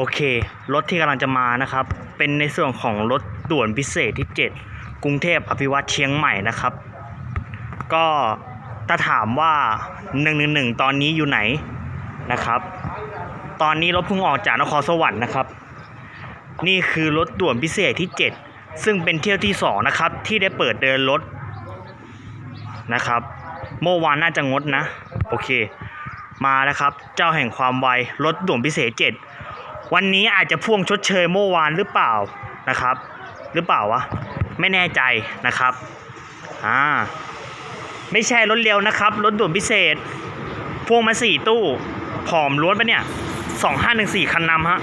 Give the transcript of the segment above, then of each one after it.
โอเค รถที่กำลังจะมานะครับ เป็นในส่วนของรถด่วนพิเศษที่ 7 กรุงเทพอภิวัตเชียงใหม่นะครับ ก็ถ้าถามว่า 111 ตอนนี้อยู่ไหนนะครับ ตอนนี้รถเพิ่งออกจากนครสวรรค์นะครับ นี่คือรถด่วนพิเศษที่ 7 ซึ่งเป็นเที่ยวที่ 2 นะครับ ที่ได้เปิดเดินรถนะครับ เมื่อวานน่าจะงดนะ โอเค มาแล้วครับ เจ้าแห่งความไว รถด่วนพิเศษ 7 วันนี้อาจจะพ่วงชดเชยเมื่อวานหรือเปล่านะครับ หรือเปล่าวะไม่แน่ใจนะครับอ่าไม่ใช่รถเร็วนะครับรถด่วนพิเศษ พ่วงมาสี่ตู้ผอมล้วนปะเนี่ยสองห้าหนึ่งสี่คันนำฮะ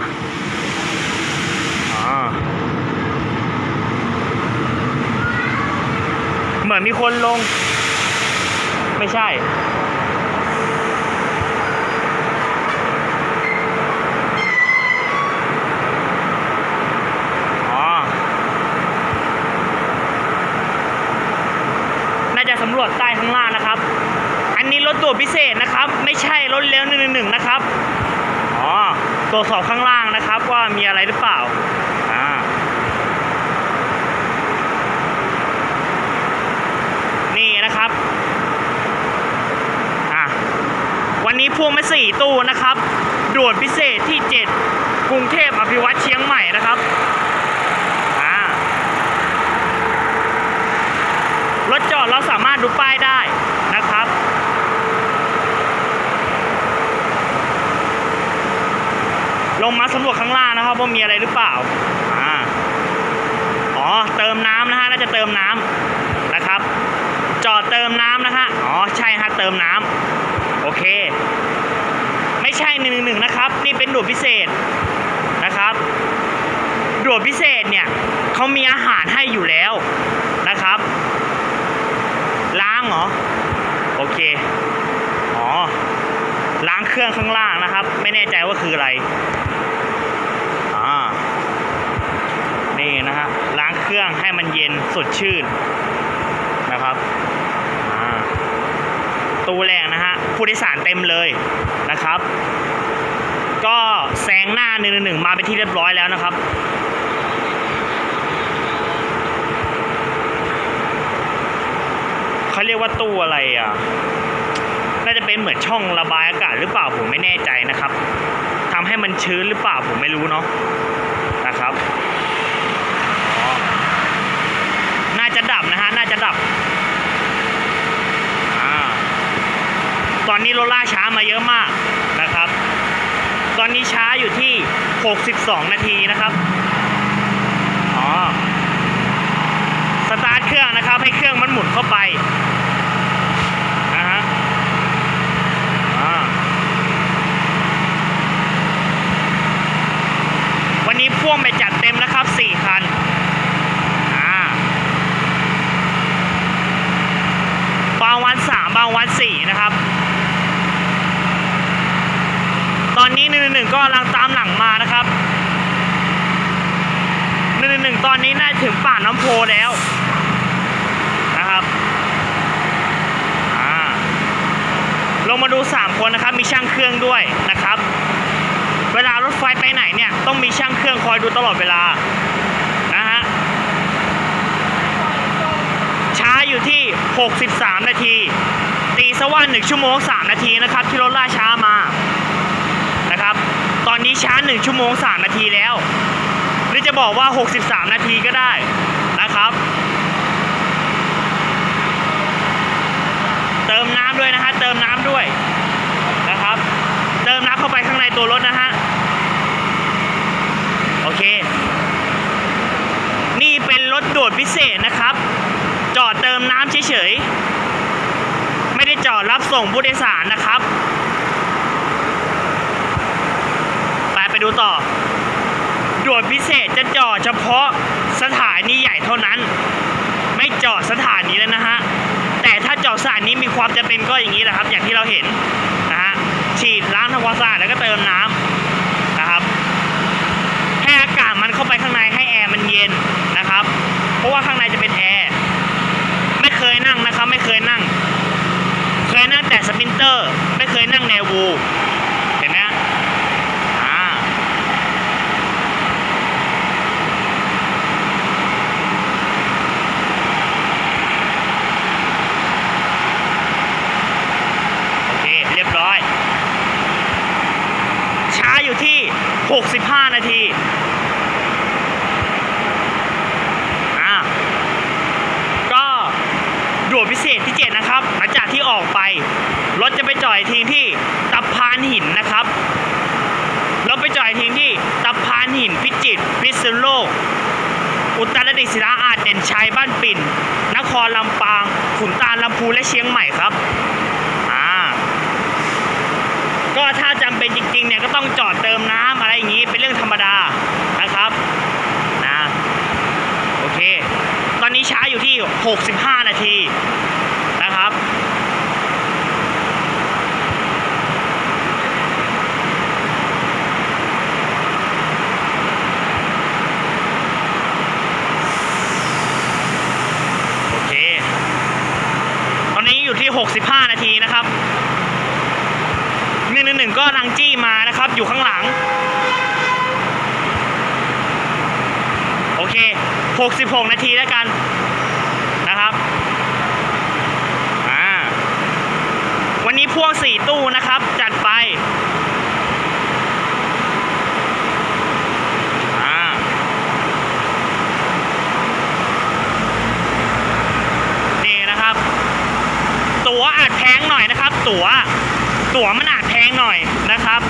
อ่าเหมือนมีคนลง ไม่ใช่ อ๋อ น่าจะ สำรวจใต้ข้างล่างนะครับ อันนี้รถตัวจพิเศษนะครับ ไม่ใช่รถเลี้ยวหนึ่งหนึ่งนะครับอ๋อตรวจสอบข้างล่างนะครับ ว่ามีอะไรหรือเปล่าอ่านี่นะครับอะวันนี้พ่วงมาสี่ตู้นะครับด่วนพิเศษที่ 7 กรุงเทพอภิวัตเชียงใหม่นะครับ อ่า รถจอด เราสามารถดูป้ายได้นะครับ ลงมาสำรวจข้างล่างนะครับว่ามีอะไรหรือเปล่าอ่าอ๋อเติมน้ำนะฮะน่าจะเติมน้ำนะครับ จอดเติมน้ำนะฮะอ๋อใช่ฮะเติมน้ำโอเค ไม่ใช่หนึ่งหนึ่งนะครับ นี่เป็นด่วนพิเศษนะครับด่วนพิเศษเนี่ยเขามีอาหารให้อยู่แล้วนะครับ เหรอ โอเค อ๋อ ล้างเครื่องข้างล่างนะครับ ไม่แน่ใจว่าคืออะไร อ่า นี่นะฮะ ล้างเครื่องให้มันเย็นสดชื่นนะครับอ่าตู้แรกนะฮะ ผู้โดยสารเต็มเลยนะครับ ก็แซงหน้าหนึ่งหนึ่งมาไปนที่เรียบร้อยแล้วนะครับ เขาเรียกว่าตู้อะไรอะ น่าจะเป็นเหมือนช่องระบายอากาศหรือเปล่าผมไม่แน่ใจนะครับทำให้มันชื้นหรือเปล่าผมไม่รู้เนาะนะครับอ๋อน่าจะดับนะฮะ น่าจะดับอ่าตอนนี้รถล่าช้ามาเยอะมากนะครับ ตอนนี้ช้าอยู่ที่ 62 นาทีนะครับ อ๋อ สตาร์ทเครื่องนะครับ ให้เครื่องมันหมุนเข้าไปนะฮะวันนี้พ่วงไปจัดเต็มนะครับ4คันบางวัน3บางวัน4นะครับ ตอนนี้หนึ่งหนึ่งก็กำลังตามหลังมานะครับ นึ่งหนึ่งตอนนี้น่าถึงป่าน้ำโพแล้วนะครับลงมาดู 3 คนนะครับ มีช่างเครื่องด้วยนะครับ เวลารถไฟไปไหนเนี่ย ต้องมีช่างเครื่องคอยดูตลอดเวลานะฮะช้าอยู่ที่ 63 นาที ตีซะว่า1ชั่วโมง 3 นาทีนะครับ ที่รถล่าช้ามานะครับ ตอนนี้ช้า 1 ชั่วโมง 3 นาทีแล้ว จะบอกว่า 63 นาทีก็ได้นะครับ เติมน้ำด้วยนะฮะ เติมน้ำด้วยนะครับ เติมน้ำเข้าไปข้างในตัวรถนะฮะ โอเค นี่เป็นรถด่วนพิเศษนะครับ จอดเติมน้ำเฉยๆ ไม่ได้จอดรับส่งผู้โดยสารนะครับ ไปไปดูต่อ ด่วนพิเศษจะจอดเฉพาะสถานีใหญ่เท่านั้น ไม่จอดสถานีแล้วนะฮะ แต่ถ้าจอดสถานีมีความจำเป็นก็อย่างนี้แหละครับ อย่างที่เราเห็นนะฮะ ฉีดล้างทำความสะอาดแล้วก็เติมน้ำนะครับ ให้อากาศมันเข้าไปข้างในให้แอร์มันเย็นนะครับ เพราะว่าข้างในจะเป็นแอร์ไม่เคยนั่งนะครับ ไม่เคยนั่ง เคยนั่งแต่สปินเตอร์ ไม่เคยนั่งแนววู เห็นไหมฮะอ่า 65 นาทีอ่าก็ด่วนพิเศษที่ 7 นะครับ หลังจากที่ออกไป รถจะไปจอดอีกทีที่ตับพานหินนะครับรถไปจอดอีกทีที่ตับพานหินพิจิตรพิษณุโลก อุตรดิตถ์ศิลาอาจเด่นชัยบ้านปิ่น นครลำปาง ขุนตาลลำพูนและเชียงใหม่ครับ อ่า ก็ถ้าจำ เป็นจริงๆเนี่ยก็ต้องจอดเติมน้ำอะไรอย่างนี้เป็นเรื่องธรรมดานะครับนะโอเค ตอนนี้ช้าอยู่ที่ 65 นาทีนะครับโอเคตอนนี้อยู่ที่ 65 นาทีนะครับหนึ่งหนึ่งหนึ่ง ก็รังจี้มานะครับ อยู่ข้างหลัง โอเค 66 นาทีแล้วกันนะครับวันนี้พ่วง 4 ตู้นะครับ จัดไปนี่นะครับตั๋วอาจแพงหน่อยนะครับ ตั๋วตั๋วมันอาจแพงห น่อยนะครับ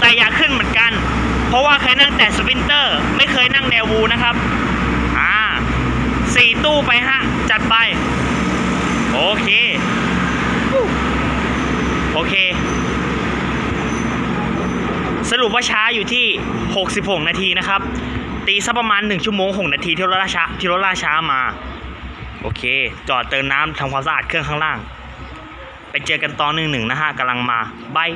แต่อยากขึ้นเหมือนกัน เพราะว่าเคยนั่งแต่สปินเตอร์ ไม่เคยนั่งแนววูนะครับ อ่าสี่ตู้ไปฮะ จัดไป โอเค โอเค สรุปว่าช้าอยู่ที่ 66 นาทีนะครับ ตีสักประมาณ 1 ชั่วโมง 6 นาทีที่รถล่าช้าที่รถล่าช้ามา โอเค จอดเติมน้ำทำความสะอาดเครื่องข้างล่าง ไปเจอกันตอนหนึ่งหนึ่งนะฮะกำลังมาบาย